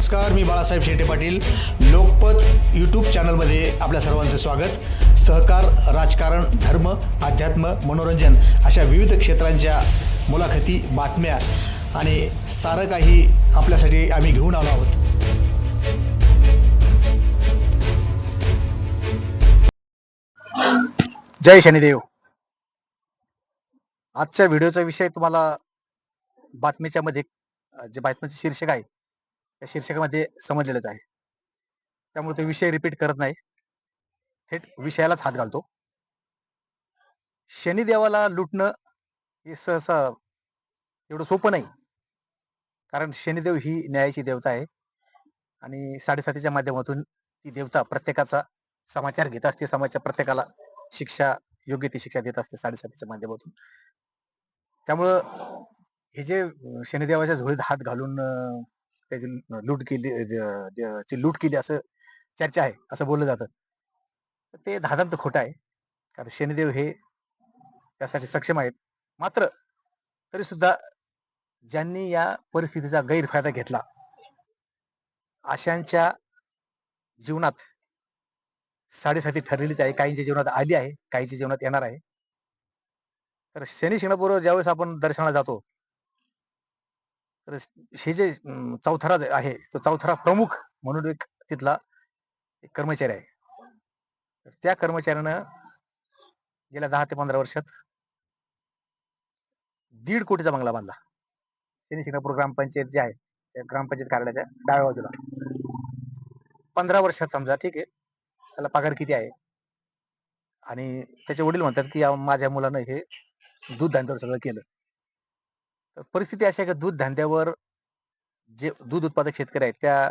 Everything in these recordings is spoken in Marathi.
नमस्कार मी बाळासाहेब शेटे पाटील. लोकपत यूट्यूब चॅनलमध्ये आपल्या सर्वांचं स्वागत. सहकार राजकारण धर्म अध्यात्म मनोरंजन अशा विविध क्षेत्रांच्या मुलाखती बातम्या आणि सारं काही आपल्यासाठी आम्ही घेऊन आलो आहोत. जय शनिदेव. आजच्या व्हिडिओचा विषय तुम्हाला बातमीच्या मध्ये जे बातमीचे शीर्षक आहे त्या शीर्षकामध्ये समजलेलंच आहे. त्यामुळे तो विषय रिपीट करत नाही. थेट विषयालाच हात घालतो. शनिदेवाला लुटणं हे सहसा एवढं सोपं नाही. कारण शनिदेव ही न्यायाची देवता आहे. आणि साडेसातीच्या माध्यमातून ती देवता प्रत्येकाचा समाचार घेत असते. समाजाच्या प्रत्येकाला शिक्षा योग्य ती शिक्षा देत असते साडेसातीच्या माध्यमातून. त्यामुळं हे जे शनिदेवाच्या झोळीत हात घालून त्याची लूट केली ची लूट केली असं चर्चा आहे असं बोललं जातं. ते धादांत खोटं आहे. कारण शनिदेव हे त्यासाठी सक्षम आहेत. मात्र तरी सुद्धा ज्यांनी या परिस्थितीचा गैरफायदा घेतला अशांच्या जीवनात साडेसाती ठरलेलीच आहे. काहींच्या जीवनात आली आहे काहींच्या जीवनात येणार आहे. तर शनी शिंगणापूर ज्यावेळेस आपण दर्शनाला जातो तर हे जे चौथरा आहे तो चौथरा प्रमुख म्हणून एक तिथला एक कर्मचारी आहे. तर त्या कर्मचाऱ्यानं गेल्या दहा ते पंधरा वर्षात दीड कोटीचा बंगला बांधला. शनी शिंगणापूर ग्रामपंचायत जे आहे त्या ग्रामपंचायत कार्यालयाच्या डाव्या बाजूला. पंधरा वर्षात समजा ठीक आहे त्याला पगार किती आहे? आणि त्याचे वडील म्हणतात की या माझ्या मुलानं हे दूध धंद्यावर सगळं केलं. परिस्थिती अशी आहे की दूध धंद्यावर जे दूध उत्पादक शेतकरी आहेत त्या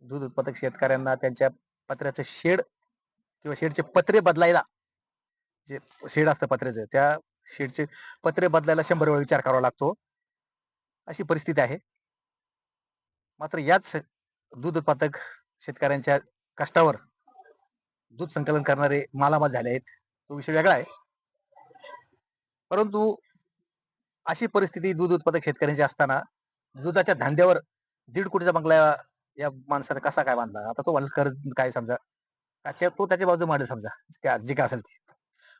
दूध उत्पादक शेतकऱ्यांना त्यांच्या पत्र्याचं शेड किंवा शेडचे पत्रे बदलायला जे शेड असतं पत्र्याचं त्या शेडचे पत्रे बदलायला शंभर वेळा विचार करावा लागतो. अशी परिस्थिती आहे. मात्र याच दूध उत्पादक शेतकऱ्यांच्या कष्टावर दूध संकलन करणारे मालामाल झाले आहेत. तो विषय वेगळा आहे. परंतु अशी परिस्थिती दूध उत्पादक शेतकऱ्यांची असताना दुधाच्या धंद्यावर दीड कोटीचा बंगला या माणसाने कसा काय बांधला? आता तो म्हणेल काय समजा? तो त्याच्या बाजू मांडेल समजा जे काय- असेल ते.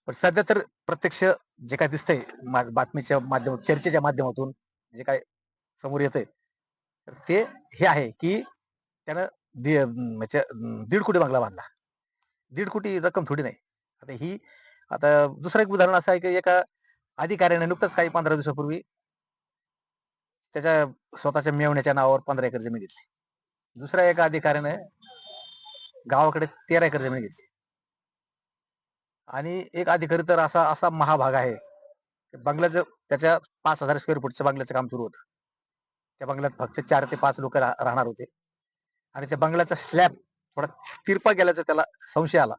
पण सध्या तर प्रत्यक्ष जे काय दिसतंय बातमीच्या माध्यम चर्चेच्या माध्यमातून जे काय समोर येतंय तर ते हे आहे की त्यानं म्हणजे, दीड कोटी बंगला बांधला. दीड कोटी रक्कम थोडी नाही. आता ही आता दुसरं एक उदाहरण असं आहे की एका अधिकाऱ्याने नुकतंच काही पंधरा दिवसापूर्वी त्याच्या स्वतःच्या मेवण्याच्या नावावर पंधरा एकर जमीन घेतली. दुसऱ्या एका अधिकाऱ्याने गावाकडे तेरा एकर जमीन घेतली. आणि एक अधिकारी तर असा असा महाभाग आहे. बंगल्याचं त्याच्या पाच हजार स्क्वेअर फूटच्या बंगल्याचं काम सुरू होतं. त्या बंगल्यात फक्त चार ते पाच लोक राहणार होते. आणि त्या बंगल्याचा स्लॅब थोडा तिरपा गेल्याचा त्याला संशय आला.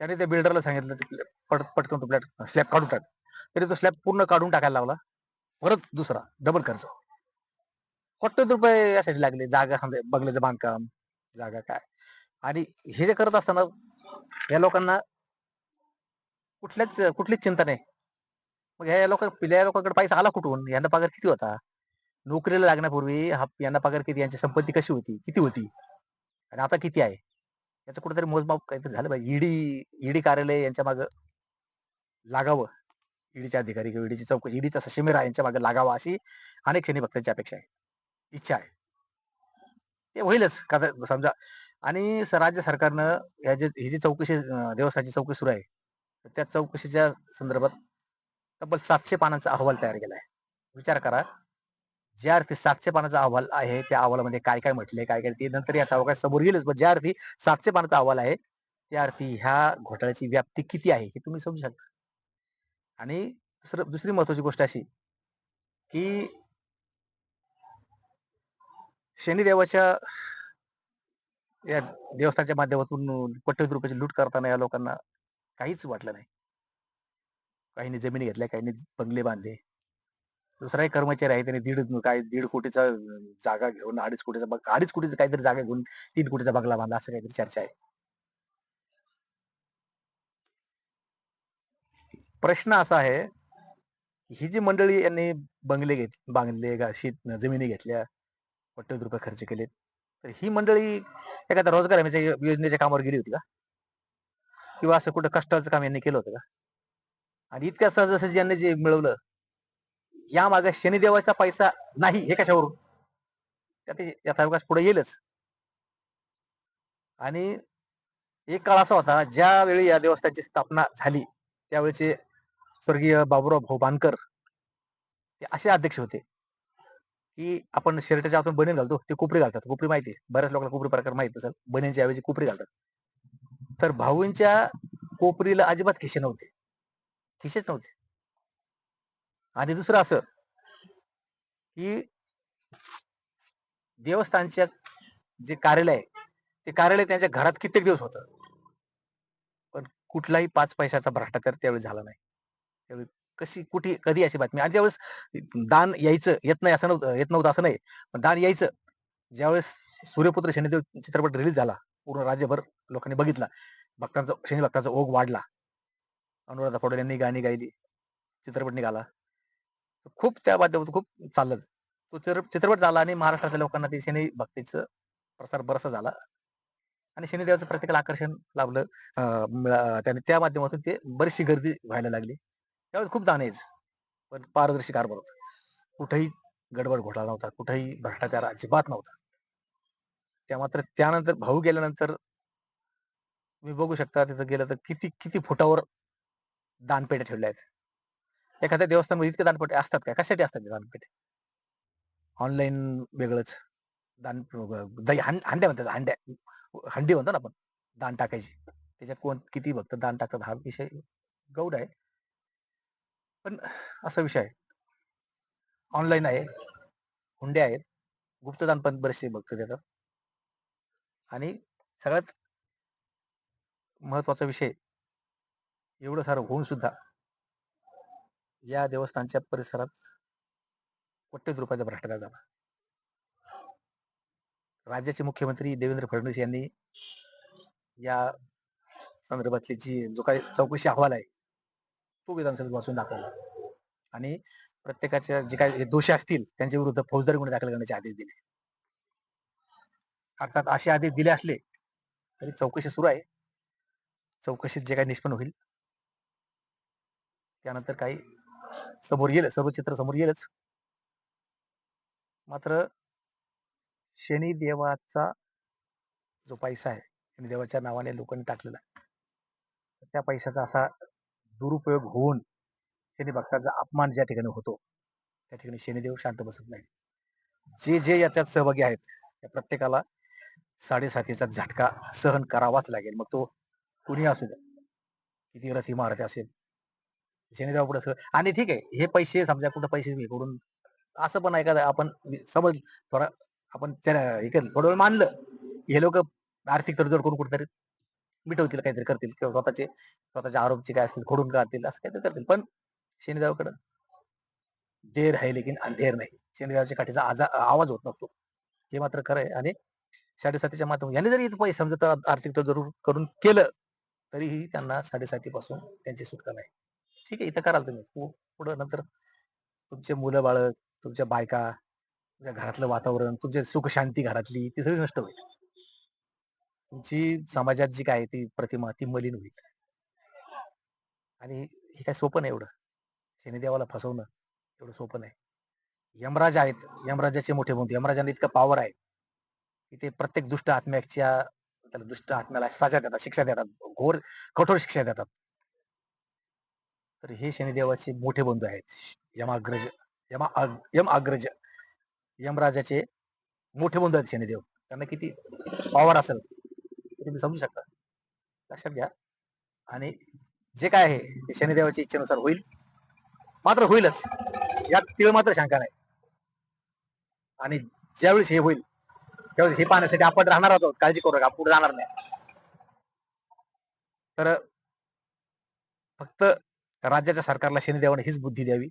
त्याने त्या बिल्डरला सांगितलं पट पटकन तो फ्लॅट स्लॅब काढून टाक. तरी तो स्लॅब पूर्ण काढून टाकायला लावला परत दुसरा डबल खर्च कोट्यवधी रुपये यासाठी लागले. जागा समजा बंगल्याचं बांधकाम जागा काय? आणि हे जे करत असताना या लोकांना कुठल्याच कुठलीच चिंता नाही. मग ह्या लोक या लोकांकडे पैसा आला कुठून? यांना पगार किती होता? नोकरीला लागण्यापूर्वी हा यांना पगार किती? यांची संपत्ती कशी होती? किती होती? आणि आता किती आहे? याचं कुठेतरी मोजमाप काहीतरी झालं पाहिजे. ईडी ईडी कार्यालय यांच्या मागं लागावं. ईडीचे अधिकारी किंवा ईडीची चौकशी ईडीचा सशिमेरा यांच्या मागे लागावा अशी अनेक क्षणी भक्तांची अपेक्षा आहे. इच्छा आहे. ते होईलच. का समजा आणि राज्य सरकारनं या जे ही जी चौकशी देवस्थानची चौकशी सुरू आहे तर त्या चौकशीच्या संदर्भात तब्बल सातशे पानांचा अहवाल तयार केला आहे. विचार करा ज्या अर्थी सातशे पानाचा अहवाल आहे त्या अहवालामध्ये काय काय म्हटले काय काय ते नंतर या अवकाश समोर येईलच. पण ज्या अर्थी सातशे पानाचा अहवाल आहे त्या अर्थी ह्या घोटाळ्याची व्याप्ती किती आहे हे तुम्ही समजू शकता. आणि दुसरी महत्वाची गोष्ट अशी की शनिदेवाच्या या देवस्थानच्या माध्यमातून कोट्यवधी रुपयाची लूट करताना या लोकांना काहीच वाटलं नाही. काहींनी जमिनी घेतल्या काहींनी बंगले बांधले. दुसराही कर्मचारी आहे त्याने दीड काय दीड कोटीचा जागा घेऊन अडीच कोटीचा अडीच कोटीचा काहीतरी जागा घेऊन तीन कोटीचा बंगला बांधला असं काहीतरी चर्चा आहे. प्रश्न असा आहे ही जी मंडळी यांनी बंगले घेत बांगले गा- शेत जमिनी घेतल्या कोट्यवधी रुपये खर्च केले तर ही मंडळी एखाद्या रोजगार हमीच्या योजनेच्या कामावर गेली होती का? किंवा असं कुठं कष्टाचं काम यांनी केलं होतं का? आणि इतक्या सहजासहजी यांनी जे मिळवलं या मागे शनिदेवाचा पैसा नाही हे कशावरून? त्यात यथाविकास पुढे येईलच. आणि एक काळ असा होता ज्यावेळी या देवस्थानची स्थापना झाली त्यावेळेचे स्वर्गीय बाबुराव भाऊ बानकर ते असे अध्यक्ष होते की आपण शर्टाच्या आतून बनेन घालतो ते कुपरी घालतात. कुपरी माहिती बऱ्याच लोकांना कुपरी प्रकार माहीत असेल बनेनच्या ऐवजी कुपरी घालतात. तर भाऊंच्या कोपरीला अजिबात खिशे नव्हते. खिशेच नव्हते. आणि दुसरं असं की देवस्थानच्या जे कार्यालय आहे ते कार्यालय त्यांच्या घरात कित्येक दिवस होतं. पण कुठलाही पाच पैशाचा भ्रष्टाचार त्यावेळी झाला नाही. कशी कुठे कधी अशी बातमी? आणि त्यावेळेस दान यायचं येत नाही असं नव्हतं येत नव्हतं असं नाही. पण दान यायचं ज्यावेळेस सूर्यपुत्र शनिदेव चित्रपट रिलीज झाला पूर्ण राज्यभर लोकांनी बघितला भक्तांचा शनी भक्तांचा ओघ वाढला. अनुराधा पटेल यांनी गाणी गायली चित्रपट निघाला. खूप त्या माध्यमातून खूप चाललं. तो चित्र- चित्रपट झाला आणि महाराष्ट्रातल्या लोकांना ते शनी भक्तीचं प्रसार बरसा झाला. आणि शनिदेवाचं प्रत्येकाला आकर्षण लाभलं. अं, त्याने त्या माध्यमातून ते बरीचशी गर्दी व्हायला लागली. त्यावेळेस खूप दान यायचं. पण पारदर्शी कारभार होता कुठेही गडबड घोटाळा नव्हता. कुठेही भ्रष्टाचार अजिबात नव्हता. त्या मात्र त्यानंतर भाऊ गेल्यानंतर मी बघू शकता तिथं गेलं तर किती किती फुटावर दानपेट्या ठेवल्या आहेत. एखाद्या देवस्थानमध्ये इतके दानपेटे असतात का कशासाठी असतात ते दानपेटे? ऑनलाईन वेगळंच. दान दही हांड्या म्हणतात हांड्या. हंडी म्हणतो ना आपण दान टाकायची. त्याच्यात कोण किती भक्त दान टाकतात हा विषय गौड आहे. पण असा विषय आहे. ऑनलाईन आहे हुंडे आहेत. गुप्तदान पण बरेचसे भक्त देतात आणि सगळ्यात महत्त्वाचा विषय एवढं सारं होऊन सुद्धा या देवस्थानच्या परिसरात कोट्यवधी रुपयाचा भ्रष्टाचार झाला. राज्याचे मुख्यमंत्री देवेंद्र फडणवीस यांनी या संदर्भातली जी जो काही चौकशी अहवाल आहे तो विधानसभेत वाचून दाखवला. आणि प्रत्येकाच्या जे काही दोषी असतील त्यांच्या विरुद्ध फौजदारी गुन्हे दाखल करण्याचे आदेश दिले. अर्थात असे आदेश दिले असले तरी चौकशी सुरू आहे. चौकशीत जे काही निष्पन्न होईल त्यानंतर काही समोर येईल सर्व चित्र समोर येईलच. मात्र शनिदेवाचा जो पैसा आहे शनिदेवाच्या नावाने लोकांनी टाकलेला आहे, त्या पैशाचा असा दुरुपयोग होऊन शनी भक्ताचा अपमान ज्या ठिकाणी होतो त्या ठिकाणी शनिदेव शांत बसत नाही जे जे याच्यात सहभागी आहेत त्या प्रत्येकाला साडेसातीचा झटका सहन करावाच लागेल. मग तो कुणी असू द्या. किती रथी मारते असेल. शनिदेव पुढे सगळं आणि ठीक आहे हे पैसे समजा कुठं पैसे हे करून असं पण ऐका आपण समज थोडा आपण त्याला हे थोडं मानलं. हे लोक आर्थिक तडजोड करून कुठेतरी मिटवतील काहीतरी करतील किंवा स्वतःचे स्वतःचे आरोपचे काय असतील खोडून काढतील असं काहीतरी करतील. पण शनिदेवाकडं देर आहे लेकिन अंधेर नाही. शनिदेवाच्या काठीचा आजा आवाज होत नसतो हे मात्र खरं आहे. आणि साडेसातीच्या माध्यम यांनी जरी पैसे समजा आर्थिक जरूर करून केलं तरीही त्यांना साडेसाती पासून त्यांची सुटका नाही. ठीक आहे इथं कराल तुम्ही. पुढं नंतर तुमचे मुलं बाळ तुमच्या बायका तुमच्या घरातलं वातावरण तुमच्या सुख शांती घरातली ती सगळी नष्ट होईल. तुमची समाजात जी काय ती प्रतिमा ती मलिन होईल. आणि हे काय सोपं नाही एवढं. शनिदेवाला फसवणं एवढं सोपं नाही. यमराज आहेत. यमराजाचे मोठे बंधू यमराजाने इतकं पॉवर आहे की ते प्रत्येक दुष्ट आत्म्याच्या त्याला दुष्ट आत्म्याला सजा देतात शिक्षा देतात. घोर कठोर शिक्षा देतात. तर हे शनिदेवाचे मोठे बंधू आहेत. यमाग्रज यमा यम अग्रज यमराजाचे मोठे बंधू आहेत शनिदेव त्यांना किती पॉवर असेल. तुम्ही समजू शकता. लक्षात घ्या. आणि जे काय आहे ते शनिदेवाच्या इच्छेनुसार होईल. मात्र होईलच. यात तिळ मात्र शंका नाही. आणि ज्यावेळेस हे होईल त्यावेळेस हे पाहण्यासाठी आपण राहणार आहोत. काळजी करू नका. पुढे जाणार नाही. तर फक्त राज्याच्या सरकारला शनिदेवाने हीच बुद्धी द्यावी.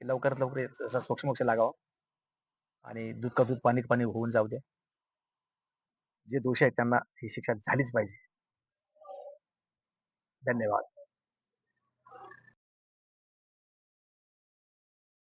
लवकरात लवकर याचा सोक्षमोक्ष लागावा. आणि दूध का दूध पाणी पाणी होऊन जाऊ द्या जे दोष आहेत त्यांना ही शिक्षा झालीच पाहिजे. धन्यवाद.